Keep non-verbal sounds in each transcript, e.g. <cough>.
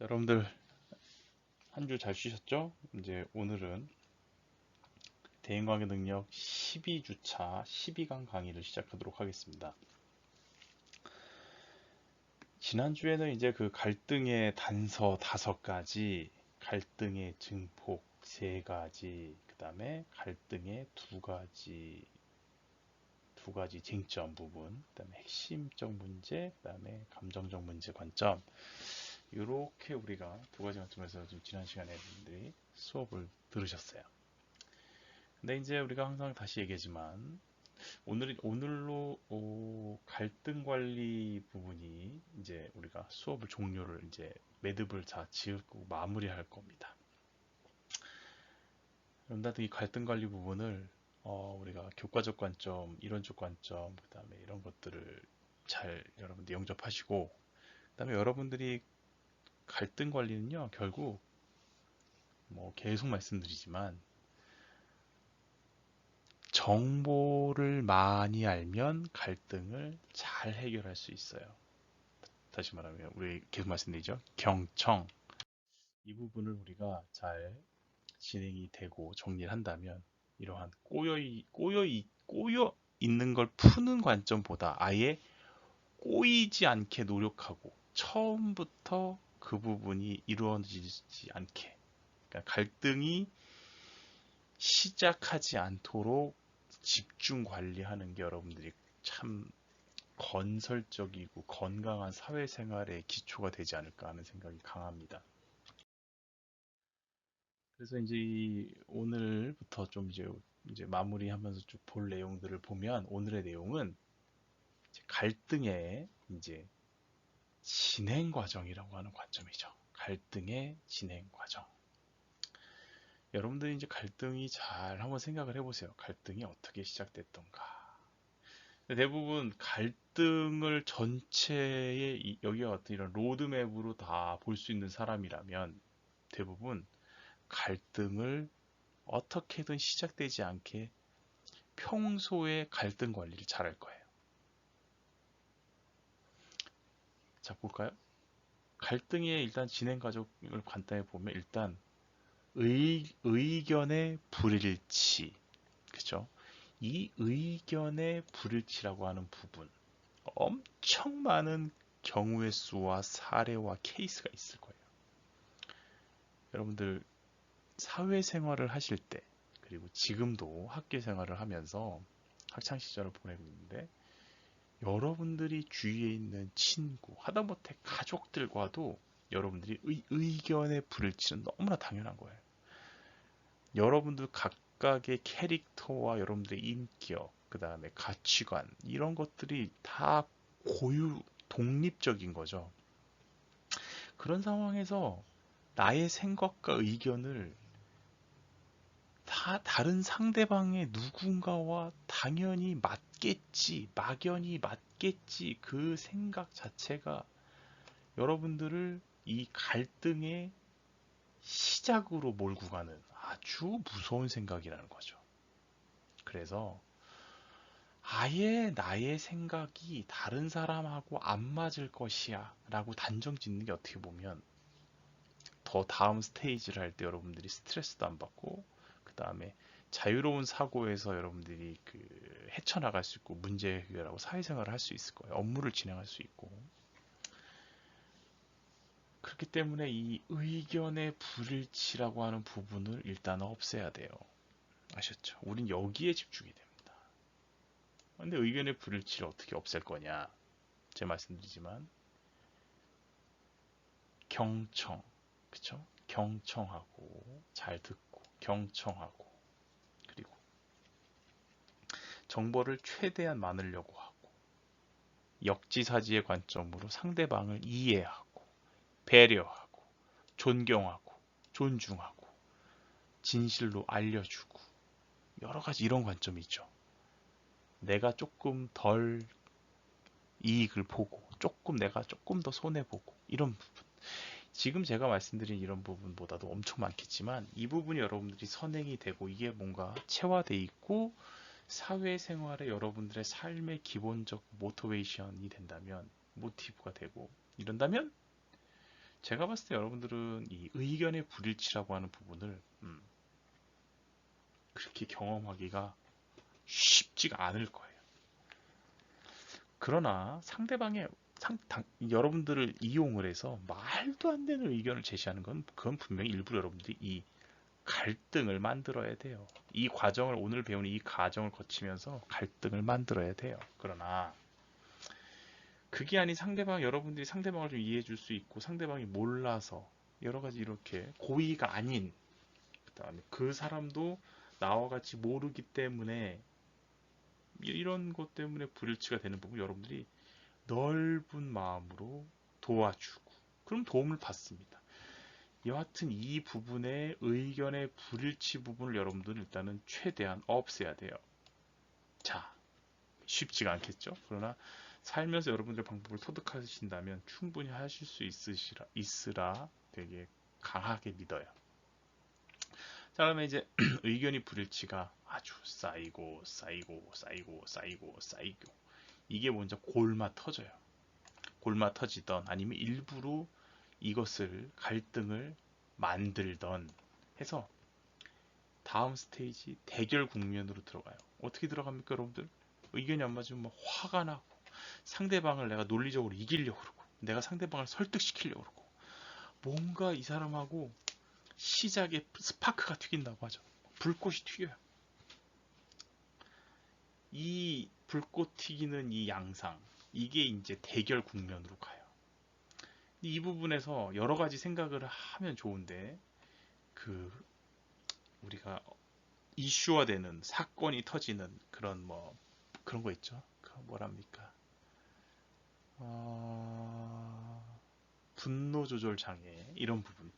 자, 여러분들 한 주 잘 쉬셨죠? 이제 오늘은 대인관계 능력 12주차 12강 강의를 시작하도록 하겠습니다. 지난주에는 이제 그 갈등의 단서 다섯 가지, 갈등의 증폭 세 가지, 그 다음에 갈등의 두 가지, 두 가지 쟁점 부분, 그 다음에 핵심적 문제, 그 다음에 감정적 문제 관점, 이렇게 우리가 두 가지 관점에서 좀 지난 시간에 여러분들이 수업을 들으셨어요. 근데 이제 우리가 항상 다시 얘기하지만 오늘 오늘로 어, 갈등 관리 부분이 이제 우리가 수업을 종료를 이제 매듭을 다 지을 고 마무리할 겁니다. 여러분들 이 갈등 관리 부분을 어, 우리가 교과적 관점, 이론적 관점, 그 다음에 이런 것들을 잘 여러분들 영접하시고, 그 다음에 여러분들이 갈등 관리는요, 결국 뭐 계속 말씀드리지만 정보를 많이 알면 갈등을 잘 해결할 수 있어요. 다시 말하면 우리 계속 말씀드리죠. 경청 이 부분을 우리가 잘 진행이 되고 정리를 한다면 이러한 꼬여 꼬여 꼬여 있는 걸 푸는 관점보다 아예 꼬이지 않게 노력하고 처음부터 그 부분이 이루어지지 않게 그러니까 갈등이 시작하지 않도록 집중 관리하는 게 여러분들이 참 건설적이고 건강한 사회생활의 기초가 되지 않을까 하는 생각이 강합니다. 그래서 이제 오늘부터 좀 이제 이제 마무리하면서 쭉 볼 내용들을 보면 오늘의 내용은 갈등의 이제 진행 과정이라고 하는 관점이죠. 갈등의 진행 과정. 여러분들이 이제 갈등이 잘 한번 생각을 해보세요. 갈등이 어떻게 시작됐던가. 대부분 갈등을 전체의 여기와 같은 이런 로드맵으로 다 볼 수 있는 사람이라면 대부분 갈등을 어떻게든 시작되지 않게 평소에 갈등 관리를 잘할 거예요. 자, 볼까요? 갈등의 일단 진행 과정을 간단히 보면 일단 의, 의견의 불일치, 그죠? 이 의견의 불일치라고 하는 부분, 엄청 많은 경우의 수와 사례와 케이스가 있을 거예요. 여러분들 사회생활을 하실 때, 그리고 지금도 학교 생활을 하면서 학창 시절을 보내고 있는데, 여러분들이 주위에 있는 친구, 하다못해 가족들과도 여러분들이 의, 의견의 불일치는 너무나 당연한 거예요. 여러분들 각각의 캐릭터와 여러분들의 인격, 그 다음에 가치관, 이런 것들이 다 고유, 독립적인 거죠. 그런 상황에서 나의 생각과 의견을 다 다른 상대방의 누군가와 당연히 맞겠지, 막연히 맞겠지, 그 생각 자체가 여러분들을 이 갈등의 시작으로 몰고 가는 아주 무서운 생각이라는 거죠. 그래서 아예 나의 생각이 다른 사람하고 안 맞을 것이야 라고 단정 짓는 게 어떻게 보면 더 다음 스테이지를 할 때 여러분들이 스트레스도 안 받고 그 다음에 자유로운 사고에서 여러분들이 그 헤쳐나갈 수 있고 문제 해결하고 사회생활을 할 수 있을 거예요. 업무를 진행할 수 있고 그렇기 때문에 이 의견의 불일치라고 하는 부분을 일단 없애야 돼요. 아셨죠? 우린 여기에 집중이 됩니다. 근데 의견의 불일치를 어떻게 없앨 거냐? 제가 말씀드리지만 경청, 그쵸? 경청하고 잘 듣고 경청하고 그리고 정보를 최대한 많으려고 하고 역지사지의 관점으로 상대방을 이해하고 배려하고 존경하고 존중하고 진실로 알려주고 여러 가지 이런 관점이 있죠. 내가 조금 덜 이익을 보고 조금 내가 조금 더 손해 보고 이런 부분. 지금 제가 말씀드린 이런 부분보다도 엄청 많겠지만 이 부분이 여러분들이 선행이 되고 이게 뭔가 체화돼 있고 사회생활에 여러분들의 삶의 기본적 모티베이션이 된다면 모티브가 되고 이런다면 제가 봤을 때 여러분들은 이 의견의 불일치라고 하는 부분을 음, 그렇게 경험하기가 쉽지가 않을 거예요. 그러나 상대방의 상, 당, 여러분들을 이용을 해서 말도 안 되는 의견을 제시하는 건 그건 분명히 일부러 여러분들이 이 갈등을 만들어야 돼요. 이 과정을 오늘 배운 이 과정을 거치면서 갈등을 만들어야 돼요. 그러나 그게 아닌 상대방 여러분들이 상대방을 좀 이해해 줄 수 있고 상대방이 몰라서 여러 가지 이렇게 고의가 아닌 그다음에 그 사람도 나와 같이 모르기 때문에 이런 것 때문에 불일치가 되는 부분 여러분들이 넓은 마음으로 도와주고 그럼 도움을 받습니다. 여하튼 이 부분의 의견의 불일치 부분을 여러분들은 일단은 최대한 없애야 돼요. 자, 쉽지가 않겠죠? 그러나 살면서 여러분들 방법을 터득하신다면 충분히 하실 수 있으시라, 있으라 되게 강하게 믿어요. 자, 그러면 이제 <clears throat> 의견이 불일치가 아주 쌓이고 쌓이고 쌓이고 쌓이고 쌓이고 이게 먼저 골마 터져요. 골마 터지던 아니면 일부러 이것을 갈등을 만들던 해서 다음 스테이지 대결 국면으로 들어가요. 어떻게 들어갑니까, 여러분들? 의견이 안 맞으면 뭐 화가 나고 상대방을 내가 논리적으로 이기려고 그러고 내가 상대방을 설득시키려고 그러고 뭔가 이 사람하고 시작에 스파크가 튀긴다고 하죠. 불꽃이 튀겨요. 이 불꽃 튀기는 이 양상 이게 이제 대결 국면으로 가요. 이 부분에서 여러 가지 생각을 하면 좋은데 그 우리가 이슈화되는 사건이 터지는 그런 뭐 그런 거 있죠. 그 뭐랍니까? 어... 분노 조절 장애 이런 부분.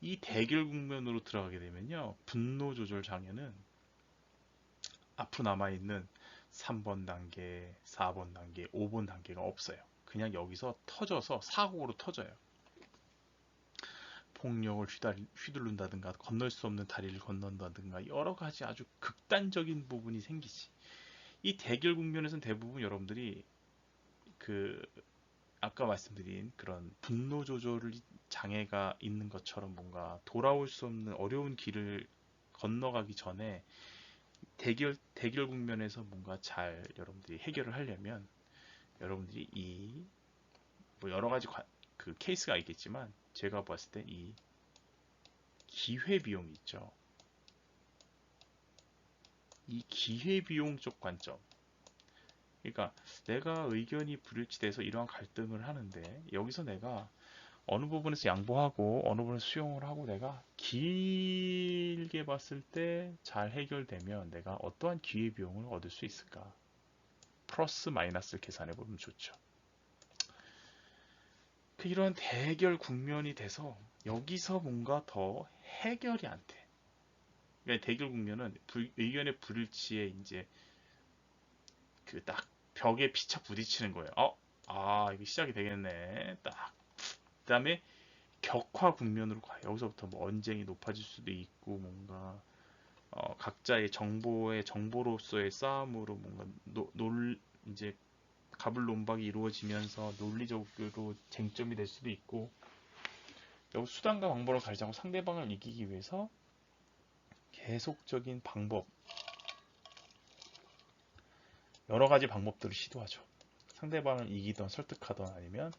이 대결 국면으로 들어가게 되면요. 분노 조절 장애는 앞으로 남아 있는 3번 단계, 4번 단계, 5번 단계가 없어요. 그냥 여기서 터져서 사고로 터져요. 폭력을 휘둘른다든가 건널 수 없는 다리를 건넌다든가 여러 가지 아주 극단적인 부분이 생기지. 이 대결 국면에서는 대부분 여러분들이 그 아까 말씀드린 그런 분노 조절 장애가 있는 것처럼 뭔가 돌아올 수 없는 어려운 길을 건너가기 전에 대결 대결 국면에서 뭔가 잘 여러분들이 해결을 하려면 여러분들이 이 뭐 여러 가지 관, 그 케이스가 있겠지만 제가 봤을 때이 기회 비용 있죠. 이 기회 비용 쪽 관점. 그러니까 내가 의견이 불일치돼서 이러한 갈등을 하는데 여기서 내가 어느 부분에서 양보하고 어느 부분에서 수용을 하고 내가 길게 봤을 때 잘 해결되면 내가 어떠한 기회비용을 얻을 수 있을까? 플러스 마이너스를 계산해 보면 좋죠. 그 이런 대결 국면이 돼서 여기서 뭔가 더 해결이 안 돼. 그러니까 대결 국면은 불, 의견의 불일치에 이제 그 딱 벽에 피착 부딪히는 거예요. 어, 아 이거 시작이 되겠네. 딱 그다음에 격화 국면으로 가요. 여기서부터 뭐 언쟁이 높아질 수도 있고 뭔가 어, 각자의 정보의 정보로서의 싸움으로 뭔가 노, 놀 이제 가불 논박이 이루어지면서 논리적으로 쟁점이 될 수도 있고 여기 수단과 방법을 가리자고 상대방을 이기기 위해서 계속적인 방법 여러 가지 방법들을 시도하죠. 상대방을 이기던 설득하던 아니면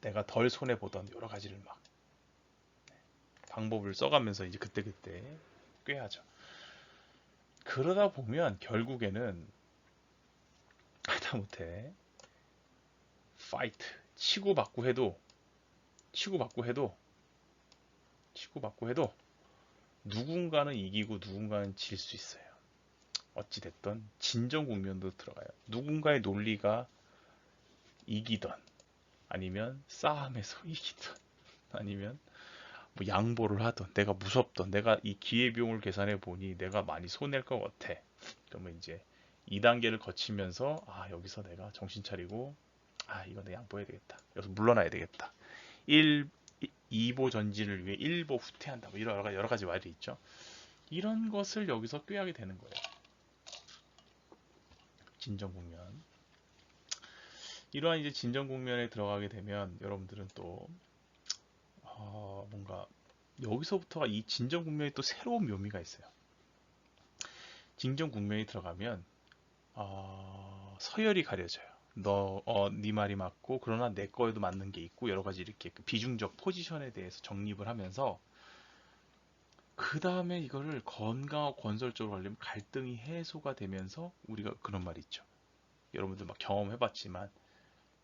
내가 덜 손해 보던 여러 가지를 막 방법을 써가면서 이제 그때그때 꾀하죠. 그러다 보면 결국에는 하다못해 파이트 치고 받고 해도 치고 받고 해도 치고 받고 해도 누군가는 이기고 누군가는 질 수 있어요. 어찌됐던 진정 국면도 들어가요. 누군가의 논리가 이기던 아니면 싸움에서 이기던 <laughs> 아니면 뭐 양보를 하던 내가 무섭던 내가 이 기회비용을 계산해 보니 내가 많이 손해일 것 같아. 그러면 이제 2단계를 거치면서 아 여기서 내가 정신 차리고 아 이거 내가 양보해야 되겠다. 여기서 물러나야 되겠다. 1 2보 전진을 위해 1보 후퇴한다. 뭐 이런 여러 가지 말이 있죠. 이런 것을 여기서 꾀하게 되는 거예요. 진정 국면 이러한 이제 진정 국면에 들어가게 되면 여러분들은 또 뭔가 여기서부터가 이 진정 국면이 또 새로운 묘미가 있어요. 진정 국면이 들어가면 어, 서열이 가려져요. 너, 어, 네 말이 맞고 그러나 내 거에도 맞는 게 있고 여러 가지 이렇게 그 비중적 포지션에 대해서 정립을 하면서 그 다음에 이거를 건강하고 건설적으로 하려면 갈등이 해소가 되면서 우리가 그런 말이 있죠. 여러분들 막 경험해봤지만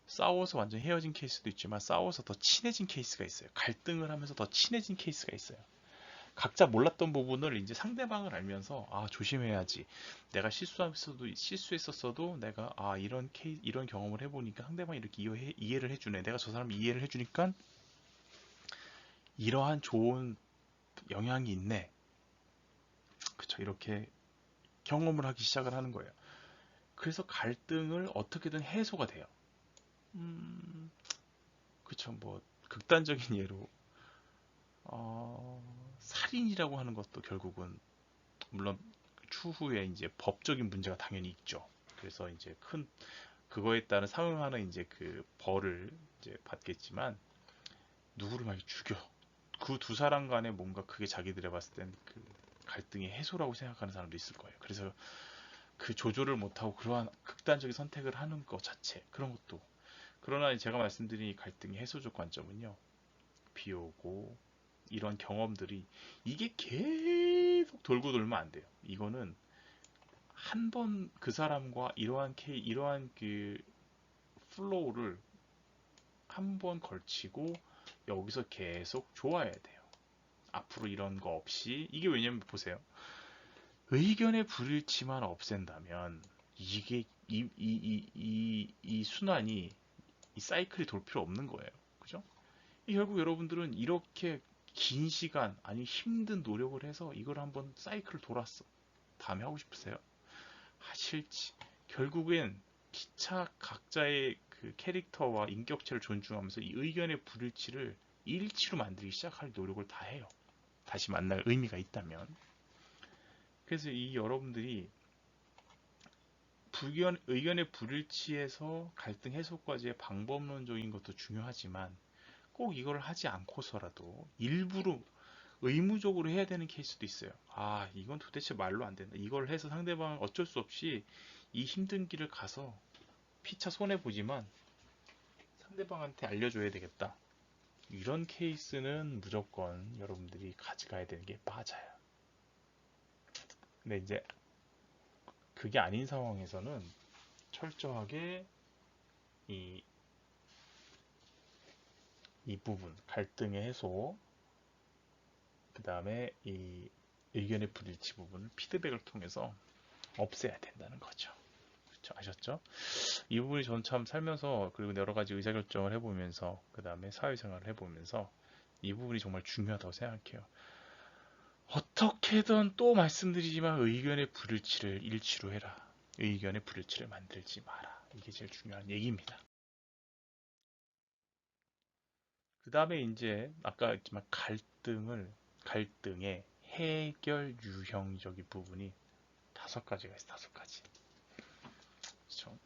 싸워서 완전 헤어진 케이스도 있지만 싸워서 더 친해진 케이스가 있어요. 갈등을 하면서 더 친해진 케이스가 있어요. 각자 몰랐던 부분을 이제 상대방을 알면서 아 조심해야지. 내가 실수했어도 실수했었어도 내가 아 이런 케이 이런 경험을 해보니까 상대방이 이렇게 이해, 이해를 해주네. 내가 저 사람 이해를 해주니까 이러한 좋은 영향이 있네. 그쵸 이렇게 경험을 하기 시작을 하는 거예요. 그래서 갈등을 어떻게든 해소가 돼요. 음, 그쵸 뭐 극단적인 <laughs> 예로 어, 살인이라고 하는 것도 결국은 물론 추후에 이제 법적인 문제가 당연히 있죠. 그래서 이제 큰 그거에 따른 상응하는 이제 그 벌을 이제 받겠지만 누구를 많이 죽여 그 두 사람 간에 뭔가 그게 자기들이 봤을 땐 그 갈등의 해소라고 생각하는 사람도 있을 거예요. 그래서 그 조절을 못하고 그러한 극단적인 선택을 하는 것 자체 그런 것도 그러나 제가 말씀드린 이 갈등의 해소적 관점은요 비 오고 이런 경험들이 이게 계속 돌고 돌면 안 돼요. 이거는 한 번 그 사람과 이러한 케이 이러한 그 플로우를 한 번 걸치고 여기서 계속 좋아야 돼요. 앞으로 이런 거 없이 이게 왜냐면 보세요. 의견의 불일치만 없앤다면 이게 이, 이, 이, 이, 이 순환이 이 사이클이 돌 필요 없는 거예요. 그죠? 결국 여러분들은 이렇게 긴 시간 아니 힘든 노력을 해서 이걸 한번 사이클을 돌았어. 다음에 하고 싶으세요? 하실지. 결국엔 기차 각자의 그 캐릭터와 인격체를 존중하면서 이 의견의 불일치를 일치로 만들기 시작할 노력을 다 해요. 다시 만날 의미가 있다면. 그래서 이 여러분들이 불견, 의견의 불일치에서 갈등 해소까지의 방법론적인 것도 중요하지만 꼭 이걸 하지 않고서라도 일부러 의무적으로 해야 되는 케이스도 있어요. 아, 이건 도대체 말로 안 된다. 이걸 해서 상대방은 어쩔 수 없이 이 힘든 길을 가서 피차 손해 보지만 상대방한테 알려줘야 되겠다. 이런 케이스는 무조건 여러분들이 가져가야 되는 게 맞아요. 근데 이제 그게 아닌 상황에서는 철저하게 이, 이 부분, 갈등의 해소, 그 다음에 이 의견의 불일치 부분을 피드백을 통해서 없애야 된다는 거죠. 그렇죠? 아셨죠? 이 부분이 전참 살면서 그리고 여러 가지 의사결정을 해보면서 그 다음에 사회생활을 해보면서 이 부분이 정말 중요하다고 생각해요. 어떻게든 또 말씀드리지만 의견의 불일치를 일치로 해라. 의견의 불일치를 만들지 마라. 이게 제일 중요한 얘기입니다. 그 다음에 이제 아까 했지만 갈등을 갈등의 해결 유형적인 부분이 다섯 가지가 있어 다섯 가지. 그렇죠?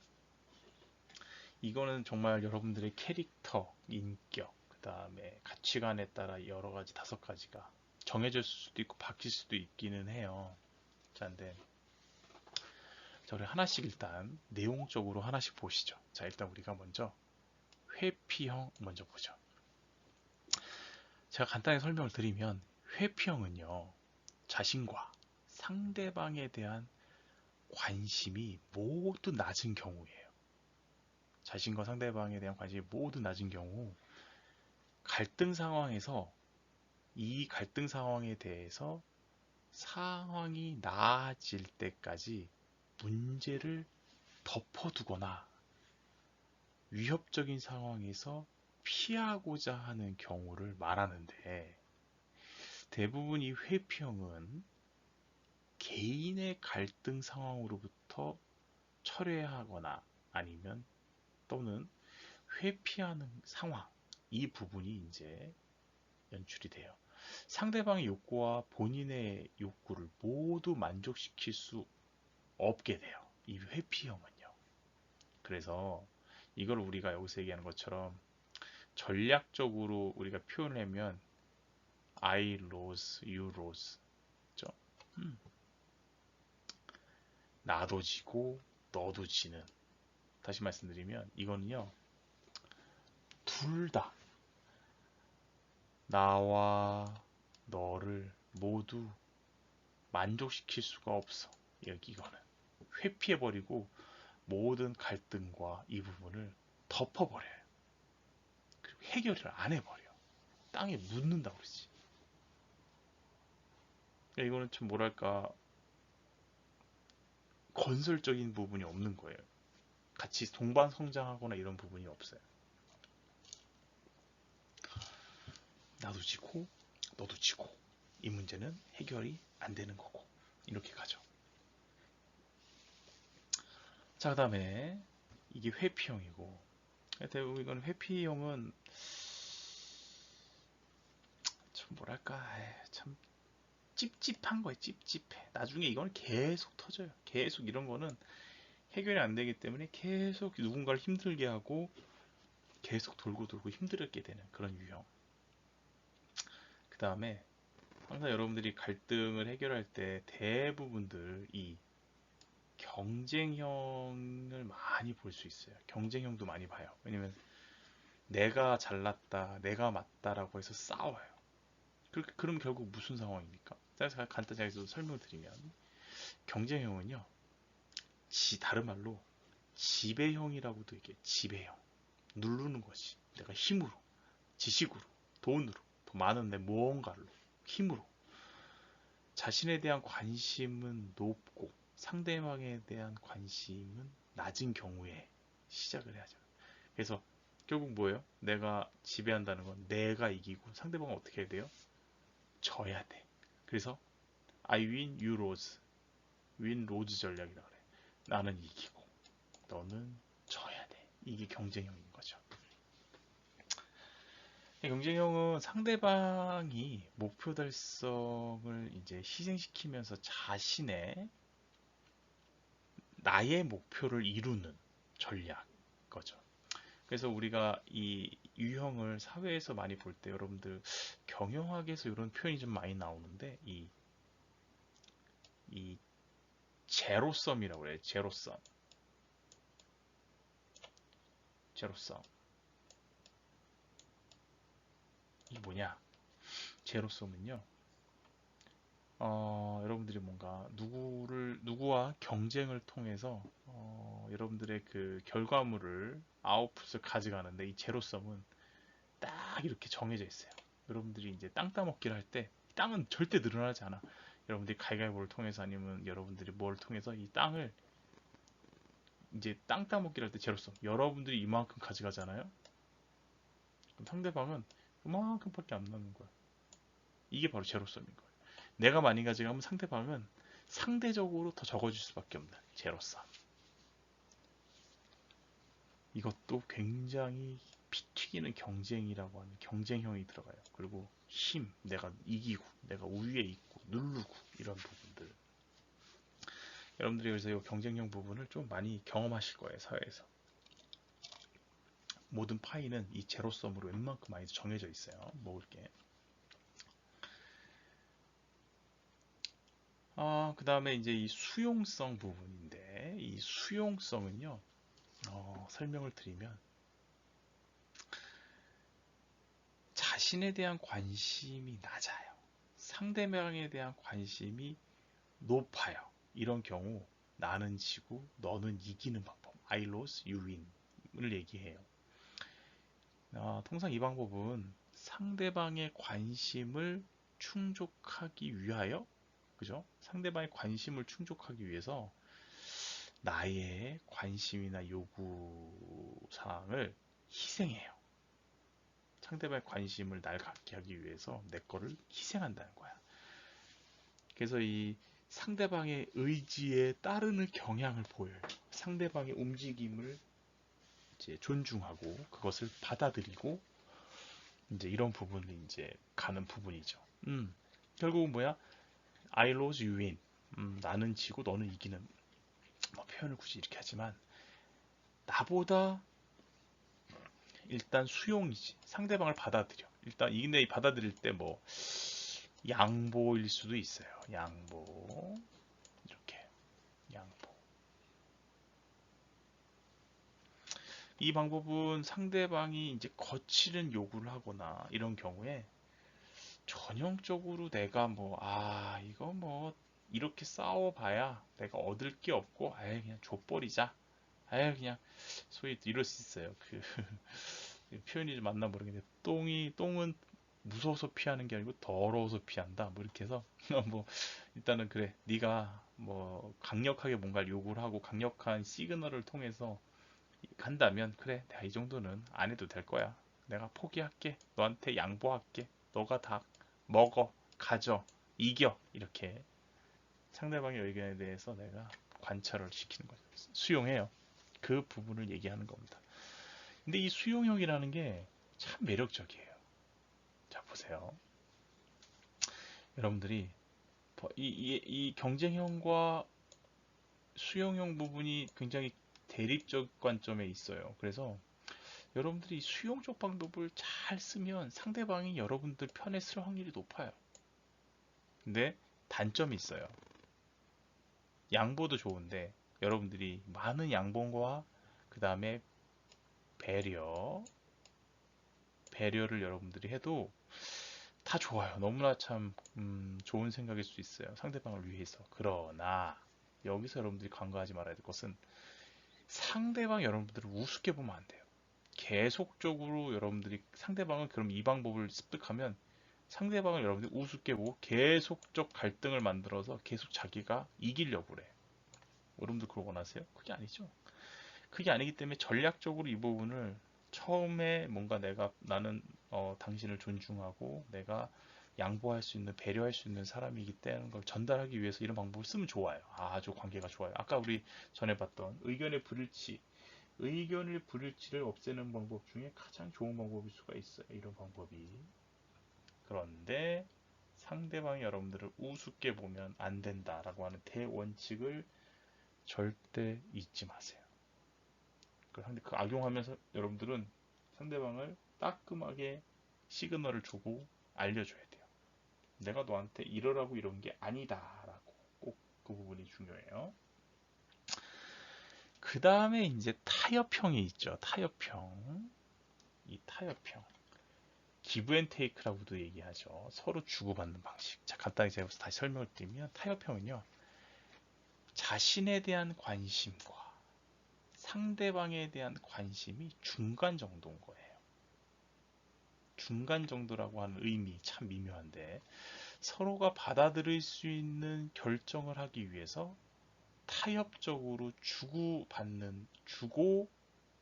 이거는 정말 여러분들의 캐릭터, 인격, 그 다음에 가치관에 따라 여러 가지 다섯 가지가 정해질 수도 있고 바뀔 수도 있기는 해요. 자, 근데 저를 하나씩 일단 내용적으로 하나씩 보시죠. 자, 일단 우리가 먼저 회피형 먼저 보죠. 제가 간단히 설명을 드리면 회피형은요. 자신과 상대방에 대한 관심이 모두 낮은 경우예요. 자신과 상대방에 대한 관심이 모두 낮은 경우 갈등 상황에서 이 갈등 상황에 대해서 상황이 나아질 때까지 문제를 덮어두거나 위협적인 상황에서 피하고자 하는 경우를 말하는데 대부분 이 회피형은 개인의 갈등 상황으로부터 철회하거나 아니면 또는 회피하는 상황 이 부분이 이제 연출이 돼요. 상대방의 욕구와 본인의 욕구를 모두 만족시킬 수 없게 돼요. 이 회피형은요. 그래서 이걸 우리가 여기서 얘기하는 것처럼 전략적으로 우리가 표현하면 I lose, you lose. 그죠? 음. 나도 지고 너도 지는. 다시 말씀드리면 이거는요. 둘 다 나와 너를 모두 만족시킬 수가 없어. 여기 이거는 회피해버리고 모든 갈등과 이 부분을 덮어버려요. 그리고 해결을 안 해버려. 땅에 묻는다고 그러지. 그러니까 이거는 좀 뭐랄까 건설적인 부분이 없는 거예요. 같이 동반 성장하거나 이런 부분이 없어요. 나도 지고 너도 지고 이 문제는 해결이 안 되는 거고 이렇게 가죠. 자, 그 다음에 이게 회피형이고 대부분 이건 회피형은 참 뭐랄까 참 찝찝한 거예요. 찝찝해. 나중에 이거는 계속 터져요. 계속 이런 거는 해결이 안 되기 때문에 계속 누군가를 힘들게 하고 계속 돌고 돌고 힘들게 되는 그런 유형. 그 다음에 항상 여러분들이 갈등을 해결할 때 대부분들 이 경쟁형을 많이 볼 수 있어요. 경쟁형도 많이 봐요. 왜냐면 내가 잘났다, 내가 맞다라고 해서 싸워요. 그렇게 그럼 결국 무슨 상황입니까? 제가 간단하게 설명을 드리면 경쟁형은요. 지 다른 말로 지배형이라고도 얘기해. 지배형. 누르는 것이 내가 힘으로, 지식으로, 돈으로, 더 많은 내 무언가로, 힘으로 자신에 대한 관심은 높고 상대방에 대한 관심은 낮은 경우에 시작을 해야죠. 그래서 결국 뭐예요? 내가 지배한다는 건 내가 이기고 상대방은 어떻게 해야 돼요? 져야 돼. 그래서 I win, you lose. win, lose 전략이라 그래. 나는 이기고 너는 져야 돼. 이게 경쟁형인 거죠. 경쟁형은 상대방이 목표 달성을 이제 희생시키면서 자신의 나의 목표를 이루는 전략 거죠. 그래서 우리가 이 유형을 사회에서 많이 볼 때 여러분들 경영학에서 이런 표현이 좀 많이 나오는데 이, 이 제로섬이라고 그래요. 제로섬. 제로섬. 이게 뭐냐? 제로섬은요. 어, 여러분들이 뭔가 누구를 누구와 경쟁을 통해서 어, 여러분들의 그 결과물을 아웃풋을 가져가는데 이 제로섬은 딱 이렇게 정해져 있어요. 여러분들이 이제 땅 따먹기를 할 때 땅은 절대 늘어나지 않아. 여러분들이 가위가위보를 통해서 아니면 여러분들이 뭘 통해서 이 땅을 이제 땅 따먹기를 할 때 제로섬 여러분들이 이만큼 가져가잖아요. 그럼 상대방은 그만큼밖에 안 남는 거야. 이게 바로 제로섬인 거예요. 내가 많이 가져가면 상대방은 상대적으로 더 적어질 수밖에 없는 제로섬. 이것도 굉장히 피 튀기는 경쟁이라고 하는 경쟁형이 들어가요. 그리고 힘, 내가 이기고, 내가 우위에 있고, 누르고, 이런 부분들. 여러분들이 그래서 이 경쟁형 부분을 좀 많이 경험하실 거예요, 사회에서. 모든 파이는 이 제로섬으로 웬만큼 많이 정해져 있어요. 먹을 게. 아, 그 다음에 이제 이 수용성 부분인데, 이 수용성은요, 어, 설명을 드리면, 자신에 대한 관심이 낮아요. 상대방에 대한 관심이 높아요. 이런 경우, 나는 지고, 너는 이기는 방법. I lose, you win을 얘기해요. 어, 통상 이 방법은 상대방의 관심을 충족하기 위하여 그죠? 상대방의 관심을 충족하기 위해서 나의 관심이나 요구 사항을 희생해요. 상대방의 관심을 날 갖게 하기 위해서 내 거를 희생한다는 거야. 그래서 이 상대방의 의지에 따르는 경향을 보여요. 상대방의 움직임을 이제 존중하고 그것을 받아들이고 이제 이런 부분이 이제 가는 부분이죠. 음, 결국은 뭐야? I lose you win. 음, 나는 지고 너는 이기는 뭐 표현을 굳이 이렇게 하지만 나보다 일단 수용이지 상대방을 받아들여 일단 이근데 받아들일 때 뭐 양보일 수도 있어요. 양보 이렇게 양보. 이 방법은 상대방이 이제 거칠은 요구를 하거나 이런 경우에 전형적으로 내가 뭐, 아, 이거 뭐, 이렇게 싸워봐야 내가 얻을 게 없고, 아예 그냥 줘버리자. 아예 그냥, 소위 이럴 수 있어요. 그, <laughs> 표현이 좀 맞나 모르겠는데, 똥이, 똥은 무서워서 피하는 게 아니고 더러워서 피한다. 뭐 이렇게 해서, <laughs> 뭐, 일단은 그래. 네가 뭐, 강력하게 뭔가를 요구를 하고, 강력한 시그널을 통해서 간다면, 그래. 내가 이 정도는 안 해도 될 거야. 내가 포기할게. 너한테 양보할게. 너가 다 먹어, 가져, 이겨 이렇게 상대방의 의견에 대해서 내가 관찰을 시키는 거죠. 수용해요. 그 부분을 얘기하는 겁니다. 근데 이 수용형이라는 게 참 매력적이에요. 자 보세요. 여러분들이 이, 이, 이 경쟁형과 수용형 부분이 굉장히 대립적 관점에 있어요. 그래서 여러분들이 수용적 방법을 잘 쓰면 상대방이 여러분들 편에 쓸 확률이 높아요. 근데 단점이 있어요. 양보도 좋은데 여러분들이 많은 양보와 그 다음에 배려 배려를 여러분들이 해도 다 좋아요. 너무나 참 음, 좋은 생각일 수 있어요. 상대방을 위해서. 그러나 여기서 여러분들이 간과하지 말아야 될 것은 상대방 여러분들을 우습게 보면 안 돼요. 계속적으로 여러분들이 상대방은 그럼 이 방법을 습득하면 상대방을 여러분들이 우습게 보고 계속적 갈등을 만들어서 계속 자기가 이기려고 그래. 여러분들 그걸 원하세요? 그게 아니죠. 그게 아니기 때문에 전략적으로 이 부분을 처음에 뭔가 내가 나는 어, 당신을 존중하고 내가 양보할 수 있는 배려할 수 있는 사람이기 때문에 걸 전달하기 위해서 이런 방법을 쓰면 좋아요. 아주 관계가 좋아요. 아까 우리 전에 봤던 의견의 불일치 의견을 불일치를 없애는 방법 중에 가장 좋은 방법일 수가 있어요. 이런 방법이. 그런데 상대방이 여러분들을 우습게 보면 안 된다라고 하는 대원칙을 절대 잊지 마세요. 그 상대 그 악용하면서 여러분들은 상대방을 따끔하게 시그널을 주고 알려줘야 돼요. 내가 너한테 이러라고 이런 게 아니다라고 꼭 그 부분이 중요해요. 그 다음에 이제 타협형이 있죠. 타협형. 이 타협형. 기브 앤 테이크라고도 얘기하죠. 서로 주고받는 방식. 자, 간단히 제가 다시 설명을 드리면 타협형은요. 자신에 대한 관심과 상대방에 대한 관심이 중간 정도인 거예요. 중간 정도라고 하는 의미 참 미묘한데 서로가 받아들일 수 있는 결정을 하기 위해서 타협적으로 주고받는 주고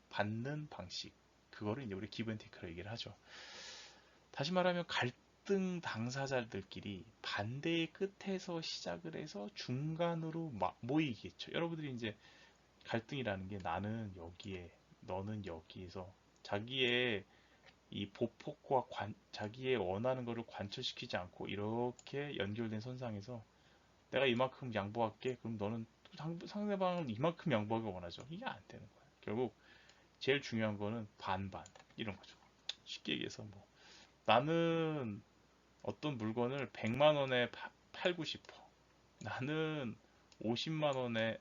받는 방식 그거를 이제 우리 기브앤테이크로 얘기를 하죠. 다시 말하면 갈등 당사자들끼리 반대의 끝에서 시작을 해서 중간으로 모이겠죠. 여러분들이 이제 갈등이라는 게 나는 여기에 너는 여기에서 자기의 이 보폭과 관, 자기의 원하는 것을 관철시키지 않고 이렇게 연결된 선상에서 내가 이만큼 양보할게 그럼 너는 상대방은 이만큼 양보하기 원하죠. 이게 안 되는 거예요. 결국 제일 중요한 거는 반반 이런 거죠. 쉽게 얘기해서 뭐 나는 어떤 물건을 100만 원에 팔고 싶어. 나는 50만 원에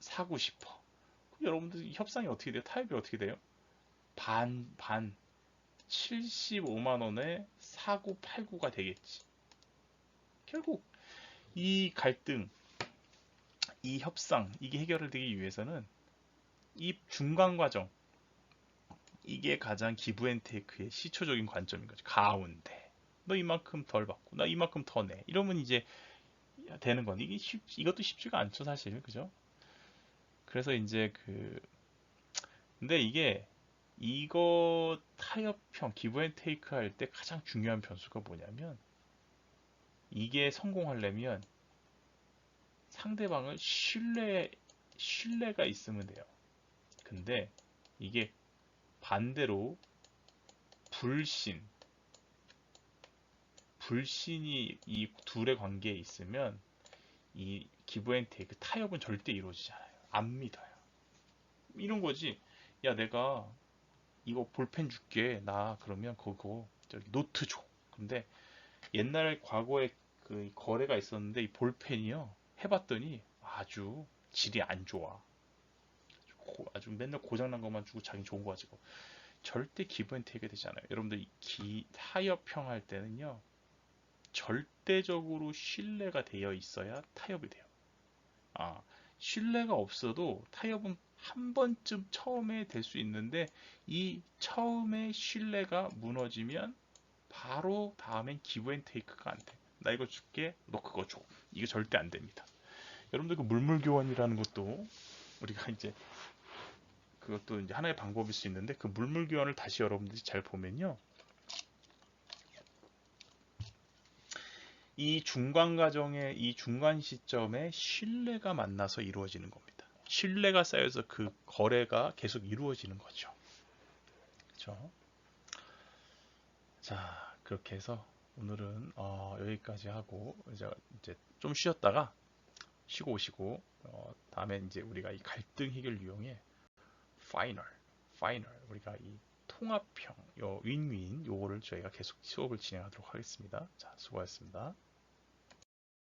사고 싶어. 여러분들 협상이 어떻게 돼요? 타협이 어떻게 돼요? 반, 반. 75만 원에 사고 팔고가 되겠지. 결국 이 갈등, 이 협상, 이게 해결되기 위해서는 이 중간 과정, 이게 가장 기브앤테이크의 시초적인 관점인 거죠. 가운데. 너 이만큼 덜 받고, 나 이만큼 더 내. 이러면 이제 되는 건 이게 쉽, 이것도 쉽지가 않죠, 사실. 그죠? 그래서 이제 그, 근데 이게 이거 타협형 기브앤테이크 할 때 가장 중요한 변수가 뭐냐면 이게 성공하려면 상대방을 신뢰, 신뢰가 있으면 돼요. 근데 이게 반대로 불신, 불신이 이 둘의 관계에 있으면 이 기브앤테이크 타협은 절대 이루어지지 않아요. 안 믿어요. 이런 거지. 야, 내가 이거 볼펜 줄게. 나 그러면 그거 저기 노트 줘. 근데 옛날 과거에 그 거래가 있었는데 이 볼펜이요. 해봤더니 아주 질이 안 좋아. 고- 아주 맨날 고장난 것만 주고 자기 좋은 거 가지고 절대 기브앤테이크가 되지 않아요. 여러분들 이 기, 타협형 할 때는요. 절대적으로 신뢰가 되어 있어야 타협이 돼요. 아, 신뢰가 없어도 타협은 한 번쯤 처음에 될 수 있는데 이 처음에 신뢰가 무너지면 바로 다음엔 기브앤테이크가 안 돼. 나 이거 줄게, 너 그거 줘. 이게 절대 안 됩니다. 여러분들 그 물물 교환이라는 것도 우리가 이제 그것도 이제 하나의 방법일 수 있는데 그 물물 교환을 다시 여러분들이 잘 보면요. 이 중간 과정의 이 중간 시점에 신뢰가 만나서 이루어지는 겁니다. 신뢰가 쌓여서 그 거래가 계속 이루어지는 거죠. 그렇죠? 자, 그렇게 해서 오늘은 어, 여기까지 하고 이제, 이제 좀 쉬었다가 쉬고 오시고 어, 다음에 이제 우리가 이 갈등 해결 유형의 파이널, 파이널 우리가 이 통합형, 요 윈윈 요거를 저희가 계속 수업을 진행하도록 하겠습니다. 자, 수고하셨습니다.